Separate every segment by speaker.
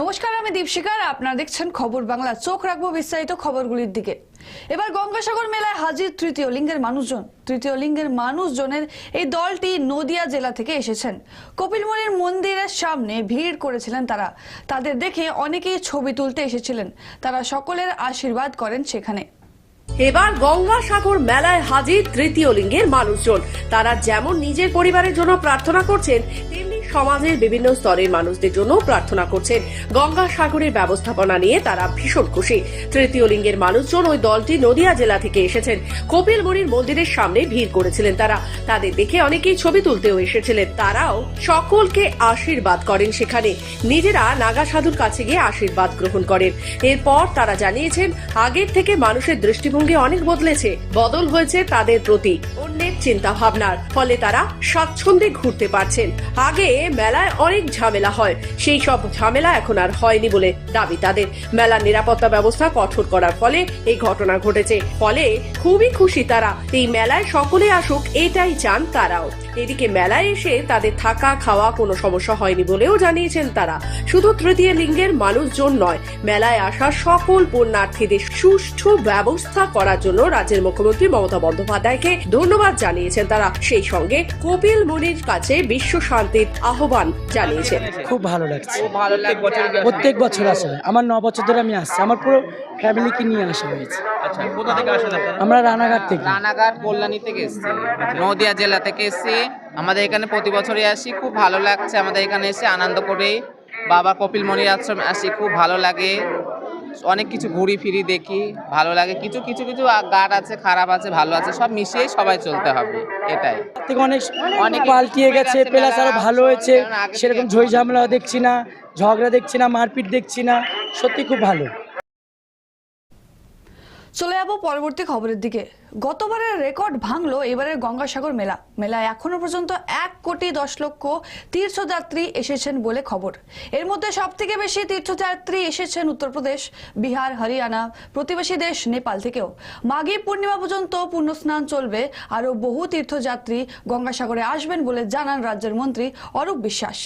Speaker 1: নমস্কার, আমি দীপশিকার আপনারা দেখছেন খবর বাংলা। চোখ রাখব বিস্তারিত খবরগুলির দিকে। এবার গঙ্গাসাগর মেলায় হাজির তৃতীয় লিঙ্গের মানুষজন। তৃতীয় লিঙ্গের মানুষজনের এই দলটি নদিয়া জেলা থেকে এসেছেন। কপিলমুনির মন্দিরের সামনে ভিড় করেছিলেন তারা। তাদের দেখে অনেকেই ছবি তুলতে এসেছিলেন। তারা সকলের আশীর্বাদ করেন সেখানে।
Speaker 2: এবার গঙ্গাসাগর মেলায় হাজির তৃতীয় লিঙ্গের মানুষজন। তারা যেমন নিজের পরিবারের জন্য প্রার্থনা করছেন, তেমনি সমাজের বিভিন্ন স্তরের মানুষদের জন্য প্রার্থনা করছেন। গঙ্গাসাগরের ব্যবস্থাপনা নিয়ে তারা ভীষণ খুশি। তৃতীয় লিঙ্গের মানুষজন ওই দলটি নদিয়া জেলা থেকে এসেছেন। কপিলমুনির মন্দিরের সামনে ভিড় করেছিলেন তারা। তাদের দেখে অনেকেই ছবি তুলতেও এসেছিলেন। তারাও সকলকে আশীর্বাদ করেন সেখানে। নিজেরা নাগা সাধুর কাছে গিয়ে আশীর্বাদ গ্রহণ করেন। এরপর তারা জানিয়েছেন, আগের থেকে মানুষের দৃষ্টিভঙ্গি অনেক বদলেছে। বদল হয়েছে তাদের প্রতি অন্যের চিন্তা ভাবনার ফলে তারা স্বাচ্ছন্দ্যে ঘুরতে পারছেন। আগে মেলায় অনেক ঝামেলা হয়। সেই সব ঝামেলা এখন আর হয়নি বলে দাবি তাদের। মেলার নিরাপত্তা ব্যবস্থা কঠোর করার ফলে এই ঘটনা ঘটেছে। ফলে খুবই খুশি তারা। এই মেলায় সকলে আসুক, এটাই চান তারাও। এদিকে মেলায় এসে তাদের থাকা খাওয়া কোনো সমস্যা হয়নি বলেও জানিয়েছেন তারা। শুধু তৃতীয় লিঙ্গের মানুষজন নয় মেলায় আসা সকল পুণ্যার্থীদের সুষ্ঠু ব্যবস্থা করার জন্য রাজ্যের মুখ্যমন্ত্রী মমতা বন্দ্যোপাধ্যায়কে ধন্যবাদ জানিয়েছেন তারা। সেই সঙ্গে কপিল মুনির কাছে বিশ্ব শান্তির আহ্বান জানিয়েছেন।
Speaker 3: খুব ভালো লাগছে।
Speaker 4: ভালো
Speaker 3: প্রত্যেক বছর আসে আমার ন বছর ধরে আমি আসছি। আমার পুরো ফ্যামিলিকে নিয়ে আসা হয়েছে।
Speaker 4: আচ্ছা
Speaker 3: আমরা রানাঘাট থেকে।
Speaker 4: রানাঘাট কল্যাণী থেকে এসেছি। নদিয়া জেলা থেকে এসেছি। আমাদের এখানে প্রতি বছরই আসি খুব ভালো লাগছে। আমাদের এখানে এসে আনন্দ করে। বাবা কপিল মণির আশ্রম আসি খুব ভালো লাগে। অনেক কিছু ঘুরি ফিরি দেখি ভালো লাগে। কিছু কিছু কিছু গাট আছে খারাপ আছে ভালো আছে সব মিশিয়েই সবাই চলতে হবে এটাই।
Speaker 3: থেকে অনেক
Speaker 4: অনেক
Speaker 3: পাল্টিয়ে গেছে প্লাস
Speaker 4: আরও
Speaker 3: ভালো হয়েছে। সেরকম ঝই ঝামেলা দেখছি না ঝগড়া দেখছি না মারপিট দেখছি না সত্যি খুব ভালো।
Speaker 1: চলে যাব পরবর্তী খবরের দিকে। গতবারের রেকর্ড ভাঙলো এবারের গঙ্গাসাগর মেলা। মেলায় এখনও পর্যন্ত এক কোটি দশ লক্ষ তীর্থযাত্রী এসেছেন বলে খবর। এর মধ্যে সব থেকে বেশি তীর্থযাত্রী এসেছেন উত্তরপ্রদেশ, বিহার, হরিয়ানা, প্রতিবেশী দেশ, নেপাল থেকেও। মাঘী পূর্ণিমা পর্যন্ত পুণ্যস্নান চলবে, আরও বহু তীর্থযাত্রী গঙ্গাসাগরে আসবেন বলে জানান রাজ্যের মন্ত্রী অরূপ বিশ্বাস।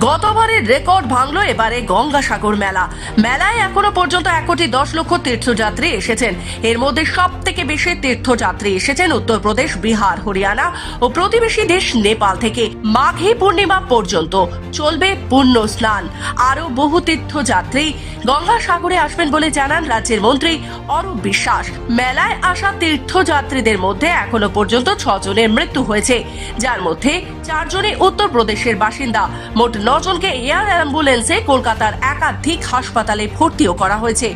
Speaker 2: গতবারের রেকর্ড ভাঙলো এবারে গঙ্গাসাগর মেলা। মেলায় এখনও পর্যন্ত এক কোটি দশ লক্ষ তীর্থযাত্রী এসেছেন। এর মধ্যে সব থেকে বেশি তীর্থযাত্রী এসেছেন উত্তরপ্রদেশ, বিহার, হরিয়ানা ও প্রতিবেশী দেশ নেপাল থেকে। মাঘী পূর্ণিমা পর্যন্ত চলবে পুণ্য স্নান। আরও বহু তীর্থযাত্রী গঙ্গাসাগরে আসবেন বলে জানান রাজ্যের মন্ত্রী অরূপ বিশ্বাস। মেলায় আসা তীর্থযাত্রীদের মধ্যে এখনও পর্যন্ত ছজনের মৃত্যু হয়েছে। যার মধ্যে চারজনই উত্তরপ্রদেশের বাসিন্দা। মোট নজনকে এয়ার অ্যাম্বুলেন্সে কলকাতার একাধিক হাসপাতালে ভর্তিও করা হয়েছে।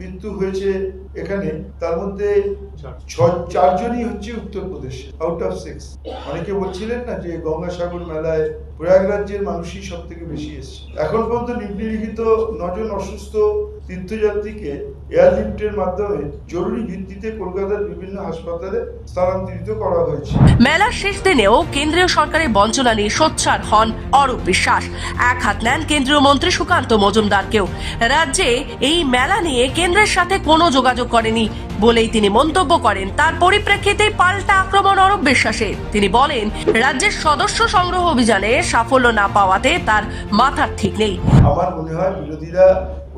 Speaker 5: মৃত্যু হয়েছে এখানে, তার মধ্যে চারজনই হচ্ছে উত্তরপ্রদেশ আউট অফ সিক্স অনেকে বলছিলেন না যে গঙ্গাসাগর মেলায় প্রয়াগরাজ্যের মানুষই সব থেকে বেশি এসছে। এখন পর্যন্ত নিম্নলিখিত নজন অসুস্থ তীর্থযাত্রীকে এয়ারলিফটের মাধ্যমে জরুরি ভিত্তিতে কলকাতার বিভিন্ন হাসপাতালে স্থানান্তরিত করা হয়েছে।
Speaker 2: মেলার শেষ দিনেও কেন্দ্রীয় সরকারের বঞ্চনা নিয়ে সোচ্চার হন অরূপ বিশ্বাস। এক হাত নেন কেন্দ্রীয় মন্ত্রী সুকান্ত মজুমদারকেও। রাজ্যে এই মেলা নিয়ে কেন্দ্রের সাথে কোনো যোগাযোগ করেনি বলেই তিনি মন্তব্য করেন। তার পরিপ্রেক্ষিতে পাল্টা আক্রমণ অরূপ বিশ্বাসের তিনি বলেন রাজ্যের সদস্য সংগ্রহ অভিযানে সাফল্য না পাওয়াতে তার মাথার ঠিক নেই।
Speaker 5: আমার মনে হয় বিরোধীরা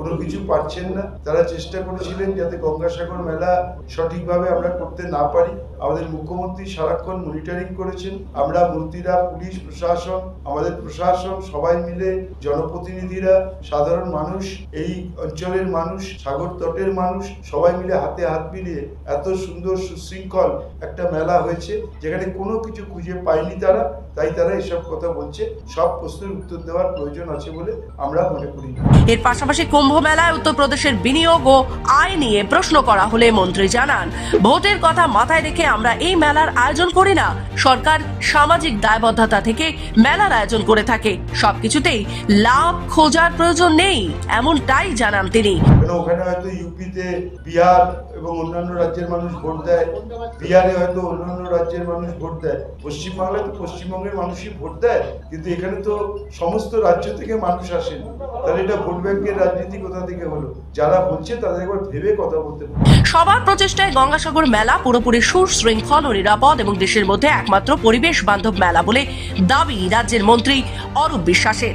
Speaker 5: কোনো কিছু পারছেন না। তারা চেষ্টা করেছিলেন যাতে গঙ্গাসাগর মেলা সঠিকভাবে আমরা করতে না পারি। আমাদের মুখ্যমন্ত্রী সারাক্ষণ মনিটরিং করেছেন। আমরা মন্ত্রীরা, পুলিশ, প্রশাসন, আমাদের প্রশাসন সবাই মিলে, জনপ্রতিনিধিরা, সাধারণ মানুষ, এই অঞ্চলের মানুষ, সাগর তটের মানুষ, সবাই মিলে হাতে হাত মিলিয়ে এত সুন্দর সুশৃঙ্খল একটা মেলা হয়েছে, যেখানে কোনো কিছু খুঁজে পায়নি তারা, তাই তারা এসব কথা বলছে। সব প্রশ্নের উত্তর দেওয়ার প্রয়োজন আছে বলে আমরা মনে করি
Speaker 2: এর পাশাপাশি কুম্ভ মেলায় উত্তরপ্রদেশের বিনিয়োগ ও আয় নিয়ে প্রশ্ন করা হলে মন্ত্রী জানান, ভোটের কথা মাথায় রেখে আমরা এই মেলার আয়োজন করি না। সরকার সামাজিক দায়বদ্ধতা থেকে মেলার আয়োজন করে থাকে। সবকিছুতেই লাভ খোঁজার প্রয়োজন নেই এমনটাই জানান তিনি।
Speaker 5: ওখানে হয়তো ইউপিতে বিহার এবং অন্যান্য রাজ্যের মানুষ ভোট দেয়। বিহারে হয়তো অন্যান্য রাজ্যের মানুষ ভোট দেয়। পশ্চিমবাংলায় তো পশ্চিমবঙ্গের মানুষই ভোট দেয়। কিন্তু এখানে তো সমস্ত রাজ্য থেকে মানুষ আসেন। তাহলে এটা ভোট ব্যাংকের রাজনীতি কোথা থেকে হলো? যারা বলছে তাদের একবার ভেবে কথা বলতে
Speaker 2: সবার প্রচেষ্টায় গঙ্গাসাগর মেলা পুরোপুরি সুর সুশৃঙ্খল ও নিরাপদ এবং দেশের মধ্যে একমাত্র পরিবেশ বান্ধব মেলা বলে দাবি রাজ্যের মন্ত্রী অরূপ বিশ্বাসের।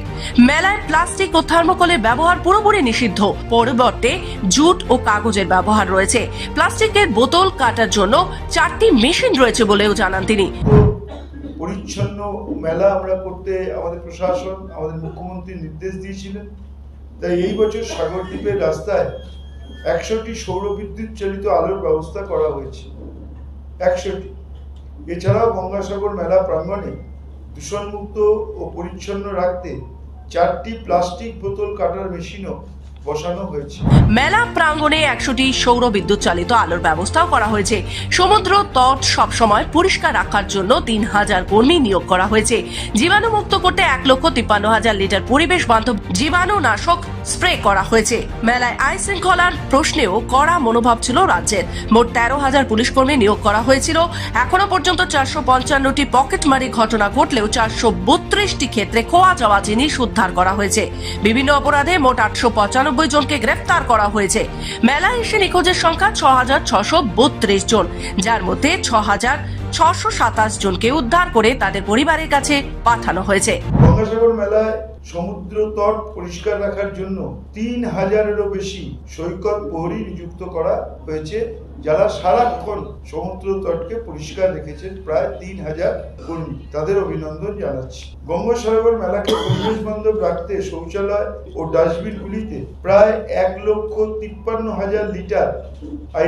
Speaker 2: মেলায় প্লাস্টিক ও থার্মোকলের ব্যবহার পুরোপুরি নিষিদ্ধ। পরিবর্তে জুট ও কাগজের ব্যবহার রয়েছে। প্লাস্টিকের বোতল কাটার জন্য চারটি মেশিন রয়েছে বলেও জানান তিনি।
Speaker 5: পরিচ্ছন্ন মেলা আমরা করতে আমাদের প্রশাসন, আমাদের মুখ্যমন্ত্রী নির্দেশ দিয়েছিলেন। তাই এই বছর সাগরদ্বীপের রাস্তায় একশোটি সৌর বিদ্যুৎ চালিত আলোর ব্যবস্থা করা হয়েছে। একশোটি। এছাড়াও গঙ্গাসাগর মেলা প্রাঙ্গণে দূষণমুক্ত ও পরিচ্ছন্ন রাখতে চারটি প্লাস্টিক বোতল কাটার মেশিনও বসানো হয়েছে।
Speaker 2: মেলা প্রাঙ্গণে একশোটি সৌর বিদ্যুৎ চালিত আলোর ব্যবস্থাও করা হয়েছে। সমুদ্র তট সবসময় পরিষ্কার রাখার জন্য তিন হাজার কর্মী নিয়োগ করা হয়েছে। জীবাণু মুক্ত করতে এক লক্ষ তিপ্পান্ন হাজার লিটার পরিবেশ বান্ধব জীবাণুনাশক স্প্রে করা হয়েছে। মেলায় আইন শৃঙ্খলার প্রশ্নেও কড়া মনোভাব ছিল রাজ্যের। মোট তেরো হাজার পুলিশ কর্মী নিয়োগ করা হয়েছিল। এখনও পর্যন্ত চারশো পঞ্চান্নটি পকেটমারি ঘটনা ঘটলেও চারশো বত্রিশটি ক্ষেত্রে খোয়া যাওয়া জিনিস উদ্ধার করা হয়েছে। বিভিন্ন অপরাধে মোট আটশো পঁচানব্বই জনকে গ্রেফতার করা হয়েছে। মেলায় এসে নিখোঁজের সংখ্যা ছ হাজার ছশো বত্রিশ জন, যার মধ্যে ছ হাজার ছশো সাতাশ জনকে উদ্ধার করে তাদের পরিবারের কাছে পাঠানো হয়েছে।
Speaker 5: গঙ্গাসাগর মেলায় সমুদ্র তট পরিষ্কার রাখার জন্য তিন হাজারেরও বেশি সৈকত প্রহরী নিযুক্ত করা হয়েছে, যারা সারাক্ষণ সমুদ্র তটকে পরিষ্কার রেখেছেন প্রায় তিন হাজার কর্মী। তাদের অভিনন্দন জানাচ্ছি। গঙ্গাসাগর মেলাকে পরিবেশ বান্ধব রাখতে শৌচালয় ও ডাস্টবিনগুলিতে প্রায় এক লক্ষ তিপ্পান্ন হাজার লিটার আই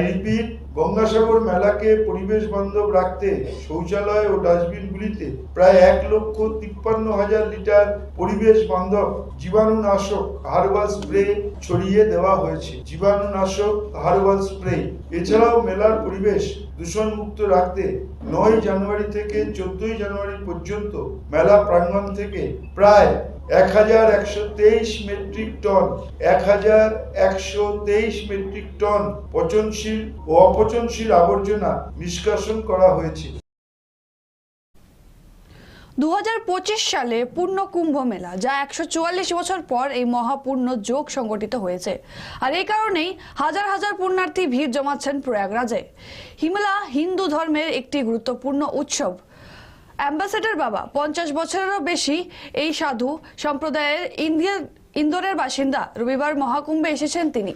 Speaker 5: গঙ্গাসাগর মেলাকে পরিবেশ বান্ধব রাখতে শৌচালয় ও ডাস্টবিনগুলিতে প্রায় এক লক্ষ তিপ্পান্ন হাজার লিটার পরিবেশ বান্ধব জীবাণুনাশক হার্বাল স্প্রে ছড়িয়ে দেওয়া হয়েছে। জীবাণুনাশক হার্বাল স্প্রে। এছাড়াও মেলার পরিবেশ দূষণমুক্ত রাখতে নয় জানুয়ারি থেকে চোদ্দই জানুয়ারি পর্যন্ত মেলা প্রাঙ্গণ থেকে প্রায় এক হাজার একশো তেইশ মেট্রিক টন, এক হাজার একশো তেইশ মেট্রিক টন পচনশীল ও অপচনশীল আবর্জনা নিষ্কাশন করা হয়েছে।
Speaker 1: দু হাজার পঁচিশ সালে পূর্ণ কুম্ভ মেলা, যা একশো চুয়াল্লিশ বছর পর এই মহাপূর্ণ যোগ সংগঠিত হয়েছে। আর এই কারণেই হাজার হাজার পুণ্যার্থী ভিড় জমাচ্ছেন প্রয়াগরাজে। হিমলা হিন্দু ধর্মের একটি গুরুত্বপূর্ণ উৎসব। অ্যাম্বাসেডর বাবা, পঞ্চাশ বছরেরও বেশি এই সাধু সম্প্রদায়ের ইন্ডিয়া ইন্দোরের বাসিন্দা রবিবার মহাকুম্ভে এসেছেন তিনি।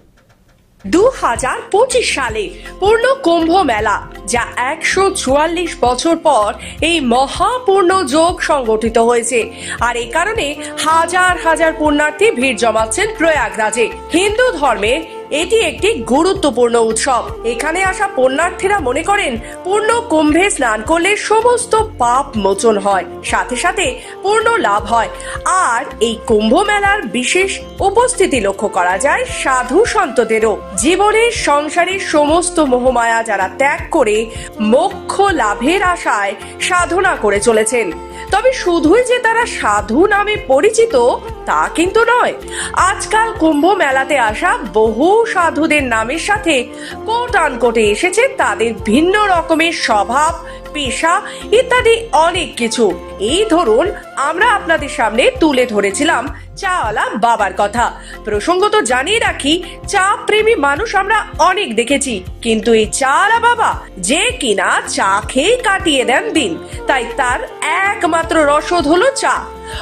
Speaker 2: দু হাজার পঁচিশ সালে পূর্ণ কুম্ভ মেলা, যা একশো চুয়াল্লিশ বছর পর এই মহাপূর্ণ যোগ সংগঠিত হয়েছে। আর এই কারণে হাজার হাজার পুণ্যার্থী ভিড় জমাচ্ছেন প্রয়াগরাজে। হিন্দু ধর্মের এটি একটি গুরুত্বপূর্ণ উৎসব। এখানে আসা পুণ্যার্থীরা মনে করেন, পূর্ণ কুম্ভে স্নান করলে সমস্ত পাপ মোচন হয়, সাথে সাথে পূর্ণ লাভ হয়। আর এই কুম্ভ মেলার বিশেষ উপস্থিতি লক্ষ্য করা যায় সাধু সন্তদেরও। জীবনের সংসারের সমস্ত মোহমায়া যারা ত্যাগ করে মোক্ষ লাভের আশায় সাধনা করে চলেছেন। তবে শুধুই যে তারা সাধু নামে পরিচিত তা কিন্তু নয়। আজকাল কুম্ভ মেলাতে আসা বহু সাধুদের নামের সাথে কোট আন কোটে এসেছে তাদের ভিন্ন রকমের স্বভাব, পেশা ইত্যাদি অনেক কিছু। এই ধরুন, আমরা আপনাদের সামনে তুলে ধরেছিলাম চাওয়ালা বাবার কথা। প্রসঙ্গত জানিয়ে রাখি চা প্রেমী মানুষ আমরা অনেক দেখেছি, কিন্তু এই চাওয়ালা বাবা যে কিনা চা খেয়ে কাটিয়ে দেন দিন, তাই তার একমাত্র রসদ হলো চা।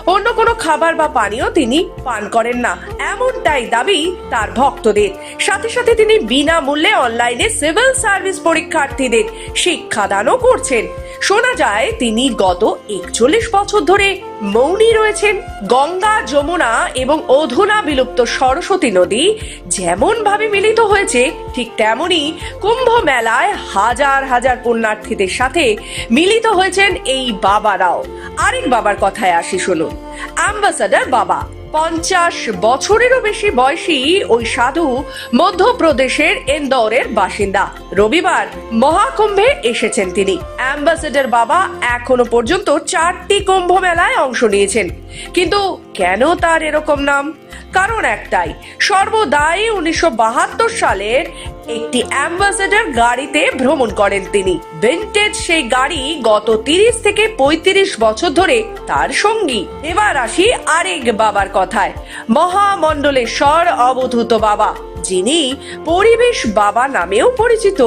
Speaker 2: অন্য কোনো খাবার বা পানীয় তিনি পান করেন না, এমনটাই দাবি তার ভক্তদের। সাথে সাথে তিনি বিনামূল্যে অনলাইনে সিভিল সার্ভিস পরীক্ষার্থীদের শিক্ষাদানও করছেন। শোনা যায়, তিনি গত একচল্লিশ বছর ধরে মৌনি রয়েছেন। গঙ্গা, যমুনা এবং অধুনা বিলুপ্ত সরস্বতী নদী যেমন ভাবে মিলিত হয়েছে, ঠিক তেমনই কুম্ভ মেলায় হাজার হাজার পুণ্যার্থীদের সাথে মিলিত হয়েছেন এই বাবারাও। আরেক বাবার কথায় আসি শুনুন। অ্যাম্বাসাডার বাবা পঞ্চাশ বছরেরও বেশি বয়সী ওই সাধু মধ্যপ্রদেশের ইন্দোরের বাসিন্দা। রবিবার মহাকুম্ভে এসেছেন তিনি। অ্যাম্বাসেডর বাবা এখনও পর্যন্ত চারটি কুম্ভ মেলায় অংশ নিয়েছেন। কিন্তু কেন তার এরকম নাম? কারণ একটাই, সর্বদাই উনিশশো বাহাত্তর সালের একটি অ্যাম্বাসেডার গাড়িতে ভ্রমণ করেন তিনি। ভিন্টেজ সেই গাড়ি গত তিরিশ থেকে পঁয়ত্রিশ বছর ধরে তার সঙ্গী। এবার আসি আরেক বাবার কথায়। মহামণ্ডলেশ্বর অবধূত বাবা। যিনি পরিবেশ বাবা নামেও পরিচিত।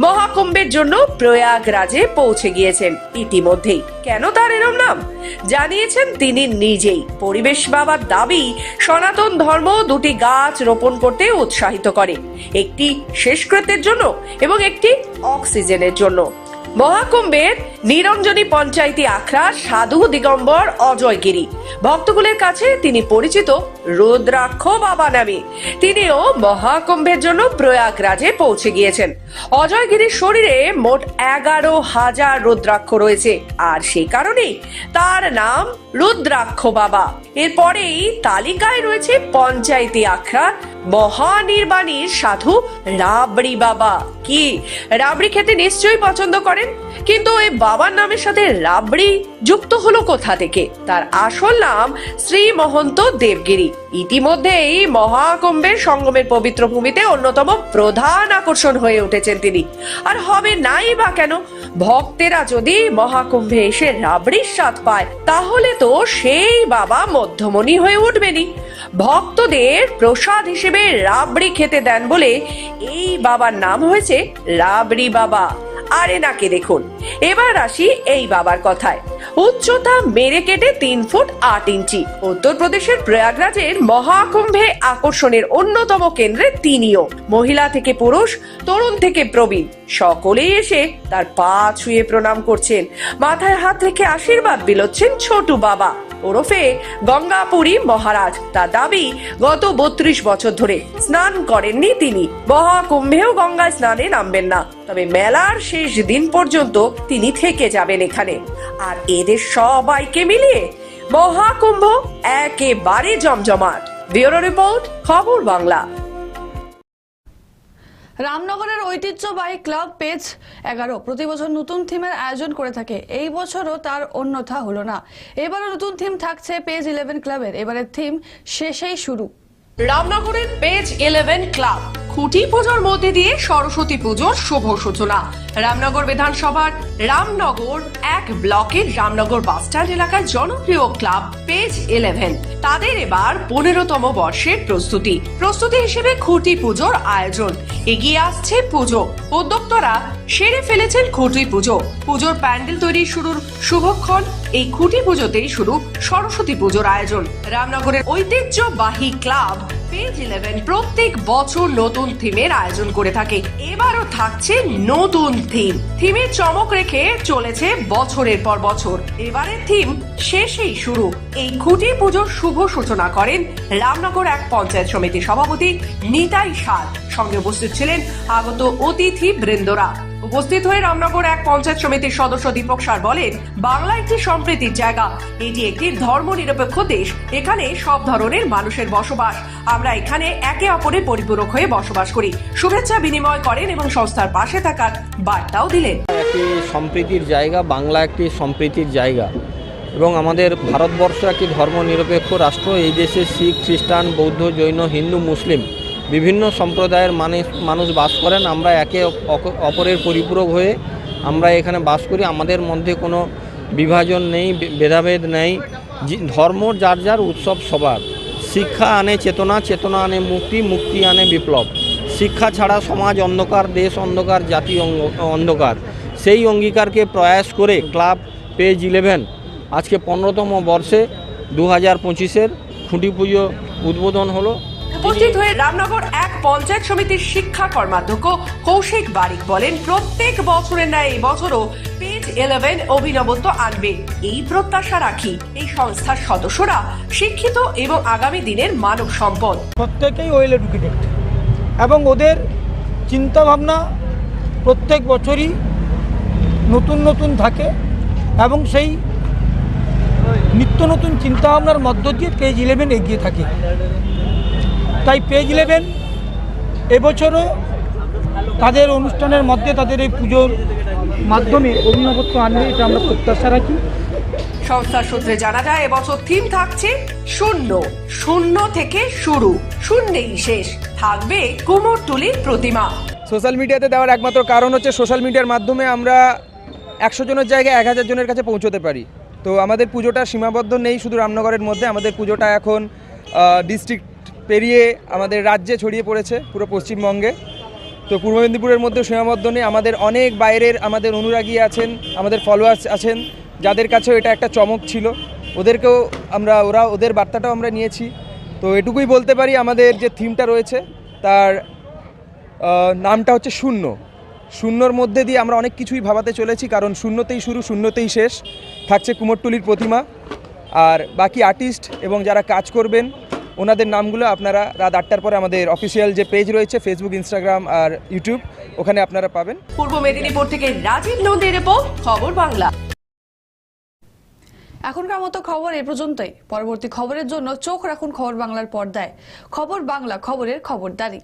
Speaker 2: মহাকুম্ভের জন্য প্রয়াগরাজে পৌঁছে গিয়েছেন ইতিমধ্যেই। কেন তার এরম নাম? জানিয়েছেন তিনি নিজেই। পরিবেশ বাবার দাবি, সনাতন ধর্ম দুটি গাছ রোপণ করতে উৎসাহিত করে। একটি শেষকৃত্যের জন্য এবং একটি অক্সিজেনের জন্য। মহাকুম্ভের নিরঞ্জনী পঞ্চায়েতি আখড়া সাধু দিগম্বর অজয়গিরি। ভক্তকুলের কাছে তিনি পরিচিত রুদ্রাক্ষ বাবা নামে। তিনিও মহাকুম্ভের জন্য প্রয়াগরাজে পৌঁছে গিয়েছেন। অজয়গিরির শরীরে মোট এগারো হাজার রুদ্রাক্ষ রয়েছে। আর সেই কারণেই তার নাম রুদ্রাক্ষ বাবা। এরপরেই তালিকায় রয়েছে পঞ্চায়েতি আখড়া মহানির্বাণীর সাধু রাবড়ি বাবা। কি? রাবড়ি খেতে নিশ্চয়ই পছন্দ করেন? কিন্তু এই বাবার নামের সাথে রাবড়ি যুক্ত হলো কোথা থেকে? তার আসল নাম শ্রী মহন্ত দেবগিরি। ইতিমধ্যেই মহাকুম্ভের সঙ্গমের পবিত্র ভূমিতে অন্যতম প্রধান আকর্ষণ হয়ে উঠেছেন তিনি। আর হবে নাই বা কেন? ভক্তেরা যদি মহাকুম্ভে এসে রাবড়ির স্বাদ পায়, তাহলে তো সেই বাবা মধ্যমণি হয়ে উঠবেনি ভক্তদের প্রসাদ হিসেবে রাবড়ি খেতে দেন বলে এই বাবার নাম হয়েছে রাবড়ি বাবা। আর এনাকে দেখুন। এবার আসি এই বাবার কথায়। উচ্চতা মেরে কেটে তিন ফুট আট ইঞ্চি। উত্তরপ্রদেশের প্রয়াগরাজের মহাকুম্ভে আকর্ষণের অন্যতম কেন্দ্রে তিনিও। মহিলা থেকে পুরুষ, তরুণ থেকে প্রবীণ। সকলেই এসে তার পা ছুঁয়ে প্রণাম করছেন। মাথায় হাত রেখে আশীর্বাদ বিলোচ্ছেন ছোটু বাবা। ওরফে গঙ্গাপুরী মহারাজ। তার দাবি, গত বত্রিশ বছর ধরে স্নান করেননি তিনি। মহাকুম্ভেও গঙ্গায় স্নানে নামবেন না। তবে মেলার শেষ দিন পর্যন্ত তিনি থেকে যাবেন এখানে। আর এদের সবাইকে মিলিয়ে মহাকুম্ভ একেবারে জমজমাট। ব্যুরো রিপোর্ট, খবর বাংলা।
Speaker 1: রামনগরের ঐতিহ্যবাহী ক্লাব পেজ এগারো, প্রতি বছর নতুন থিমের আয়োজন করে থাকে। এই বছরও তার অন্যথা হলো না। এবারও নতুন থিম থাকছে পেজ ইলেভেন ক্লাবের। এবারের থিম শেষেই শুরু।
Speaker 2: রামনগরের পেজ ইলেভেন ক্লাব, খুঁটি পুজোর মধ্যে দিয়ে সরস্বতী পুজোর শুভ সূচনা। রামনগর বিধানসভার রামনগর এক ব্লকের রামনগর বাসস্ট্যান্ড এলাকার জনপ্রিয় ক্লাব পেজ ইলেভেন। তাদের এবার পনেরোতম বর্ষের প্রস্তুতি। প্রস্তুতি হিসেবে খুঁটি পুজোর আয়োজন। এগিয়ে আসছে পুজো। উদ্যোক্তরা সেরে ফেলেছেন খুঁটি পুজো। পুজোর প্যান্ডেল তৈরি শুরুর শুভক্ষণ এই খুঁটি পুজোতেই শুরু সরস্বতী পুজোর আয়োজন। রামনগরের ঐতিহ্যবাহী ক্লাব পেজ ইলেভেন প্রত্যেক বছর নতুন থিমের আয়োজন করে থাকে। এবারও থাকছে নতুন থিম। থিমের চমক রেখে চলেছে বছরের পর বছর। এবারের থিম শেষেই শুরু। এই খুঁটি পুজোর শুভ সূচনা করেন রামনগর এক পঞ্চায়েত সমিতির সভাপতি নিতাই সার। সঙ্গে উপস্থিত ছিলেন আগত অতিথি বৃন্দরা উপস্থিত হয়ে রামনগর এক পঞ্চায়েত সমিতির সদস্য দীপক সার বলেন, বাংলা একটি সম্প্রীতির জায়গা। এটি একটি ধর্ম নিরপেক্ষ দেশ। এখানে সব ধরনের মানুষের বসবাস। আমরা এখানে একে অপরের পরিপূরক হয়ে বসবাস করি। শুভেচ্ছা বিনিময় করেন এবং সংস্থার পাশে থাকার বার্তাও দিলেন।
Speaker 6: একটি সম্প্রীতির জায়গা, বাংলা একটি সম্প্রীতির জায়গা। এবং আমাদের ভারতবর্ষ একটি ধর্মনিরপেক্ষ রাষ্ট্র। এই দেশে শিখ, খ্রিস্টান, বৌদ্ধ, জৈন, হিন্দু, মুসলিম বিভিন্ন সম্প্রদায়ের মানুষ মানুষ বাস করেন। আমরা একে অপরের পরিপূরক হয়ে আমরা এখানে বাস করি। আমাদের মধ্যে কোনো বিভাজন নেই ভেদাভেদ নেই। ধর্ম যার যার উৎসব সবার। শিক্ষা আনে চেতনা চেতনা আনে মুক্তি মুক্তি আনে বিপ্লব। শিক্ষা ছাড়া সমাজ অন্ধকার, দেশ অন্ধকার, জাতি অন্ধকার। সেই অঙ্গীকারকে প্রয়াস করে ক্লাব পেজ ইলেভেন আজকে পনেরোতম বর্ষে দু হাজার পঁচিশের খুঁটি পুজো উদ্বোধন হলো।
Speaker 2: উপস্থিত হয়ে রামনগর এক পঞ্চায়েত সমিতির শিক্ষা কর্মাধ্যক্ষ কৌশিক বারিক বলেন, প্রত্যেক বছরের ন্যায় এই বছরও পেজ ইলেভেন অভিনবত্ব আনবে। এই প্রত্যাশা রাখি। এই সংস্থার সদস্যরা শিক্ষিত এবং আগামী দিনের মানব সম্পদ।
Speaker 3: প্রত্যেকেই ওয়েল এডুকেটেড এবং ওদের চিন্তাভাবনা প্রত্যেক বছরই নতুন নতুন থাকে এবং সেই নিত্য নতুন চিন্তাভাবনার মধ্য দিয়ে পেজ ইলেভেন এগিয়ে থাকে। তাই পেজ ইলেভেন এবছরও তাদের অনুষ্ঠানের মধ্যে তাদের এই পুজোর মাধ্যমে অভিনবত্ব আনবে এটা আমরা প্রত্যাশা রাখি।
Speaker 2: সংস্থার সূত্রে জানা যায় এবছর থিম থাকছে শূন্য। শূন্য থেকে শুরু। শূন্যেই শেষ। থাকবে কুমোরটুলির প্রতিমা।
Speaker 7: সোশ্যাল মিডিয়াতে দেওয়ার একমাত্র কারণ হচ্ছে সোশ্যাল মিডিয়ার মাধ্যমে আমরা একশো জনের জায়গায় এক হাজার জনের কাছে পৌঁছতে পারি। তো আমাদের পুজোটা সীমাবদ্ধ নেই শুধু রামনগরের মধ্যে। আমাদের পুজোটা এখন ডিস্ট্রিক্ট পেরিয়ে আমাদের রাজ্যে ছড়িয়ে পড়েছে পুরো পশ্চিমবঙ্গে। তো পূর্ব মেদিনীপুরের মধ্যে সীমাবদ্ধ নেই। আমাদের অনেক বাইরের আমাদের অনুরাগী আছেন, আমাদের ফলোয়ার্স আছেন, যাদের কাছেও এটা একটা চমক ছিল। ওদেরকেও আমরা, ওরা ওদের বার্তাটাও আমরা নিয়েছি। তো এটুকুই বলতে পারি, আমাদের যে থিমটা রয়েছে, তার নামটা হচ্ছে শূন্য। শূন্যর মধ্যে দিয়ে আমরা অনেক কিছুই ভাবাতে চলেছি, কারণ শূন্যতেই শুরু, শূন্যতেই শেষ। থাকছে কুমোরটুলির প্রতিমা। আর বাকি আর্টিস্ট এবং যারা কাজ করবেন ওনাদের নামগুলো আপনারা রাত আটটার পরে আমাদের অফিসিয়াল যে পেজ রয়েছে ফেসবুক ইনস্টাগ্রাম আর ইউটিউব ওখানে আপনারা পাবেন।
Speaker 2: পূর্ব মেদিনীপুর থেকে রাজীব নন্দী রিপোর্ট খবর বাংলা।
Speaker 1: এখনকার মতো খবর এ পর্যন্তই। পরবর্তী খবরের জন্য চোখ রাখুন খবর বাংলার পর্দায়। খবর বাংলা খবরের খবরদারি।